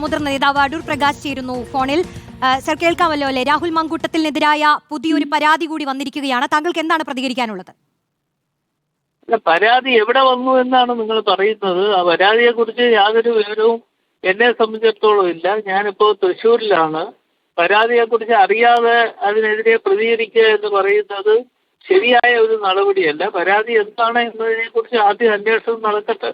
മുതിർന്ന നേതാവ് അടൂർ പ്രകാശ് ചേരുന്നു ഫോണിൽ. സർ കേൾക്കാമല്ലോ അല്ലെ? രാഹുൽ മങ്കൂട്ടത്തിനെതിരായ പുതിയൊരു പരാതി കൂടി വന്നിരിക്കുകയാണ്. താങ്കൾക്ക് എന്താണ് പ്രതികരിക്കാനുള്ളത്? പരാതി എവിടെ വന്നു എന്നാണ് നിങ്ങൾ പറയുന്നത്. ആ പരാതിയെ കുറിച്ച് യാതൊരു വിവരവും എന്നെ സംബന്ധിച്ചിടത്തോളം ഇല്ല. ഞാനിപ്പോ തൃശ്ശൂരിലാണ്. പരാതിയെ കുറിച്ച് അറിയാതെ അതിനെതിരെ പ്രതികരിക്കുക എന്ന് പറയുന്നത് ശരിയായ ഒരു നടപടിയല്ല. പരാതി എന്താണ് എന്നതിനെ കുറിച്ച് ആദ്യം അന്വേഷണം നടക്കട്ടെ.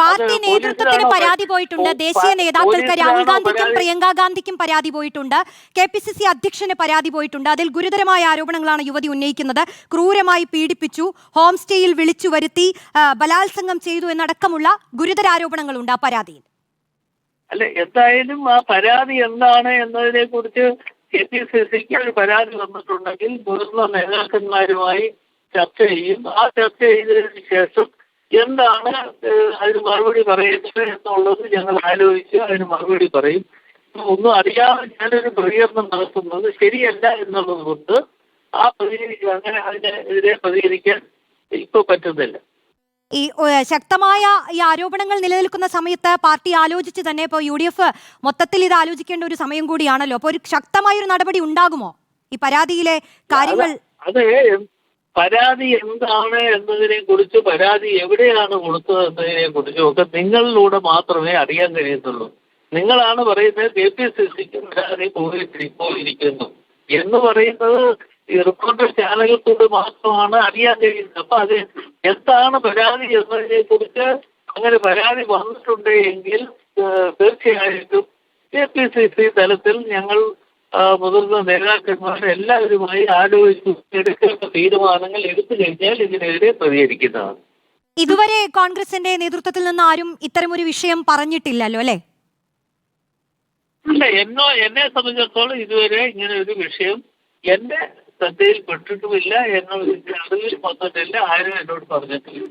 പാർട്ടി നേതൃത്വത്തിന് പരാതി പോയിട്ടുണ്ട്. ദേശീയ നേതാക്കൾക്ക് രാഹുൽ ഗാന്ധിക്കും? പ്രിയങ്ക ഗാന്ധിക്കും പരാതി പോയിട്ടുണ്ട്. കെ പി സി സി അധ്യക്ഷന് പരാതി പോയിട്ടുണ്ട്. അതിൽ ഗുരുതരമായ ആരോപണങ്ങളാണ് യുവതി ഉന്നയിക്കുന്നത്. ക്രൂരമായി പീഡിപ്പിച്ചു ഹോം സ്റ്റേയിൽ വിളിച്ചു വരുത്തി ബലാത്സംഗം ചെയ്തു എന്നടക്കമുള്ള ഗുരുതര ആരോപണങ്ങളുണ്ട് ആ പരാതിയിൽ. അല്ല എന്തായാലും ആ പരാതി എന്താണ് എന്നതിനെ കുറിച്ച് കെ പി സി സിക്ക് ഒരു പരാതി വന്നിട്ടുണ്ടെങ്കിൽ മുതിർന്ന നേതാക്കന്മാരുമായി ചർച്ച ചെയ്യും. ആ ചർച്ച ചെയ്തതിന് ശേഷം എന്താണ് അതിന് മറുപടി പറയുന്നത് എന്നുള്ളത് ഞങ്ങൾ ആലോചിച്ച് അതിന് മറുപടി പറയും. ഒന്നും അറിയാതെ ഞാനൊരു പ്രതികരണം നടത്തുന്നത് ശരിയല്ല എന്നുള്ളത് കൊണ്ട് ആ പ്രതികരിക്കുക അങ്ങനെ അതിനെതിരെ പ്രതികരിക്കാൻ ഇപ്പൊ പറ്റുന്നില്ല. ഈ ശക്തമായ ഈ ആരോപണങ്ങൾ നിലനിൽക്കുന്ന സമയത്ത് പാർട്ടി ആലോചിച്ച് തന്നെ ഇപ്പോൾ യു ഡി എഫ് മൊത്തത്തിൽ ഇത് ആലോചിക്കേണ്ട ഒരു സമയം കൂടിയാണല്ലോ. അപ്പോൾ ഒരു ശക്തമായ ഒരു നടപടി ഉണ്ടാകുമോ? ഈ പരാതിയിലെ കാര്യങ്ങൾ അത് പരാതി എന്താണ് എന്നതിനെ കുറിച്ച് പരാതി എവിടെയാണ് കൊടുത്തത് എന്നതിനെ കുറിച്ചും ഒക്കെ നിങ്ങളിലൂടെ മാത്രമേ അറിയാൻ കഴിയത്തുള്ളൂ നിങ്ങളാണ് പറയുന്നത് കെ പി സി സിക്ക് പരാതി പോയിരിക്കുന്നു. എന്ന് പറയുന്നത് ഈ റിപ്പോർട്ടർ കൂടെ മാത്രമാണ് അറിയാൻ കഴിയുന്നത്. അപ്പൊ അത് എന്താണ് പരാതി എന്നതിനെ കുറിച്ച് അങ്ങനെ പരാതി വന്നിട്ടുണ്ട് എങ്കിൽ തീർച്ചയായിട്ടും കെ പി സി സി തലത്തിൽ ഞങ്ങൾ മുതിർന്ന നേതാക്കന്മാർ എല്ലാവരുമായി ആലോചിച്ച് എടുക്കേണ്ട തീരുമാനങ്ങൾ എടുത്തു കഴിഞ്ഞാൽ ഇതിനെതിരെ പ്രതികരിക്കുന്നതാണ്. ഇതുവരെ കോൺഗ്രസിന്റെ നേതൃത്വത്തിൽ നിന്ന് ആരും ഇത്തരമൊരു വിഷയം പറഞ്ഞിട്ടില്ലല്ലോ അല്ലെ? ഇല്ല എന്നോ എന്നെ സംബന്ധിച്ചിടത്തോളം ഇതുവരെ ഇങ്ങനെ ഒരു വിഷയം എന്റെ ശ്രദ്ധയിൽ പെട്ടിട്ടുമില്ല എന്നോ ഇതിന്റെ അറിവിൽ വന്നിട്ടില്ല ആരും എന്നോട് പറഞ്ഞിട്ടില്ല.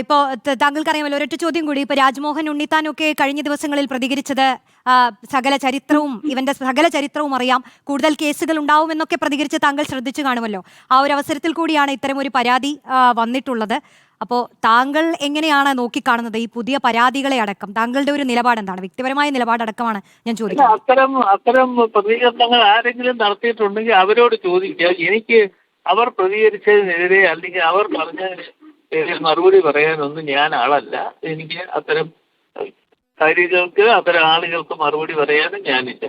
ഇപ്പോൾ താങ്കൾക്കറിയാമല്ലോ ഒരൊറ്റ ചോദ്യം കൂടി. ഇപ്പൊ രാജ്മോഹൻ ഉണ്ണിത്താനൊക്കെ കഴിഞ്ഞ ദിവസങ്ങളിൽ പ്രതികരിച്ചത് സകല ചരിത്രവും ഇവന്റെ സകല ചരിത്രവും അറിയാം. കൂടുതൽ കേസുകൾ ഉണ്ടാവുമെന്നൊക്കെ പ്രതികരിച്ച് താങ്കൾ ശ്രദ്ധിച്ചു കാണുമല്ലോ. ആ ഒരു അവസരത്തിൽ കൂടിയാണ് ഇത്തരം ഒരു പരാതി വന്നിട്ടുള്ളത്. അപ്പോൾ താങ്കൾ എങ്ങനെയാണ് നോക്കിക്കാണുന്നത്? ഈ പുതിയ പരാതികളെ അടക്കം താങ്കളുടെ ഒരു നിലപാട് എന്താണ്? വ്യക്തിപരമായ നിലപാടടക്കമാണ് ഞാൻ ചോദിക്കുന്നത്. അത്തരം അത്തരം പ്രതികരണങ്ങൾ ആരെങ്കിലും നടത്തിയിട്ടുണ്ടെങ്കിൽ അവരോട് ചോദിക്കുക. എനിക്ക് അവർ പ്രതികരിച്ചതിനെതിരെ അല്ലെങ്കിൽ അവർ പറഞ്ഞതിന് മറുപടി പറയാനൊന്നും ഞാൻ ആളല്ല. എനിക്ക് അത്തരം കാര്യങ്ങൾക്ക് അത്തരം ആളുകൾക്ക് മറുപടി പറയാനും ഞാനില്ല.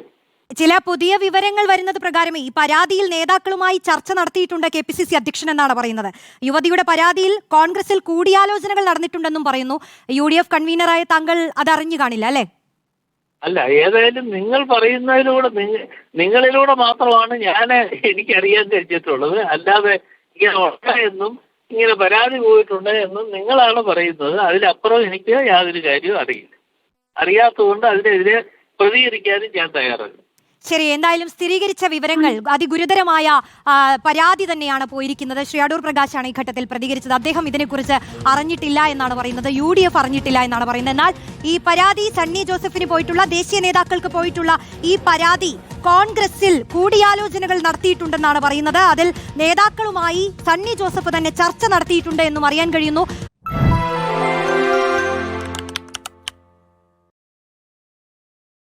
ചില പുതിയ വിവരങ്ങൾ വരുന്നത് പ്രകാരം ഈ പരാതിയിൽ നേതാക്കളുമായി ചർച്ച നടത്തിയിട്ടുണ്ട് കെ പി സി സി അധ്യക്ഷൻ എന്നാണ് പറയുന്നത്. യുവതിയുടെ പരാതിയിൽ കോൺഗ്രസിൽ കൂടിയാലോചനകൾ നടന്നിട്ടുണ്ടെന്നും പറയുന്നു. യു ഡി എഫ് കൺവീനറായ താങ്കൾ അത് അറിഞ്ഞു കാണില്ല അല്ലെ? അല്ല ഏതായാലും നിങ്ങൾ പറയുന്നതിലൂടെ നിങ്ങ- നിങ്ങളിലൂടെ മാത്രമാണ് ഞാൻ എനിക്കറിയാൻ കഴിഞ്ഞിട്ടുള്ളത്. അല്ലാതെ ഇങ്ങനെ എന്നും ഇങ്ങനെ പരാതി പോയിട്ടുണ്ട് എന്ന് നിങ്ങളാണ് പറയുന്നത്. അതിലപ്പുറം എനിക്ക് യാതൊരു കാര്യവും അറിയില്ല. അറിയാത്തതുകൊണ്ട് അതിനെതിരെ പ്രതികരിക്കാനും ഞാൻ തയ്യാറല്ല. ശരി എന്തായാലും സ്ഥിരീകരിച്ച വിവരങ്ങൾ അതിഗുരുതരമായ പരാതി തന്നെയാണ് പോയിരിക്കുന്നത്. ശ്രീ അടൂർ പ്രകാശാണ് ഈ ഘട്ടത്തിൽ പ്രതികരിച്ചത്. അദ്ദേഹം ഇതിനെക്കുറിച്ച് അറിഞ്ഞിട്ടില്ല എന്നാണ് പറയുന്നത്. യു ഡി എഫ് അറിഞ്ഞിട്ടില്ല എന്നാണ് പറയുന്നത്. എന്നാൽ ഈ പരാതി സണ്ണി ജോസഫിന് പോയിട്ടുള്ള ദേശീയ നേതാക്കൾക്ക് പോയിട്ടുള്ള ഈ പരാതി കോൺഗ്രസിൽ കൂടിയാലോചനകൾ നടത്തിയിട്ടുണ്ടെന്നാണ് പറയുന്നത്. അതിൽ നേതാക്കളുമായി സണ്ണി ജോസഫ് തന്നെ ചർച്ച നടത്തിയിട്ടുണ്ട് എന്നും അറിയാൻ കഴിയുന്നു.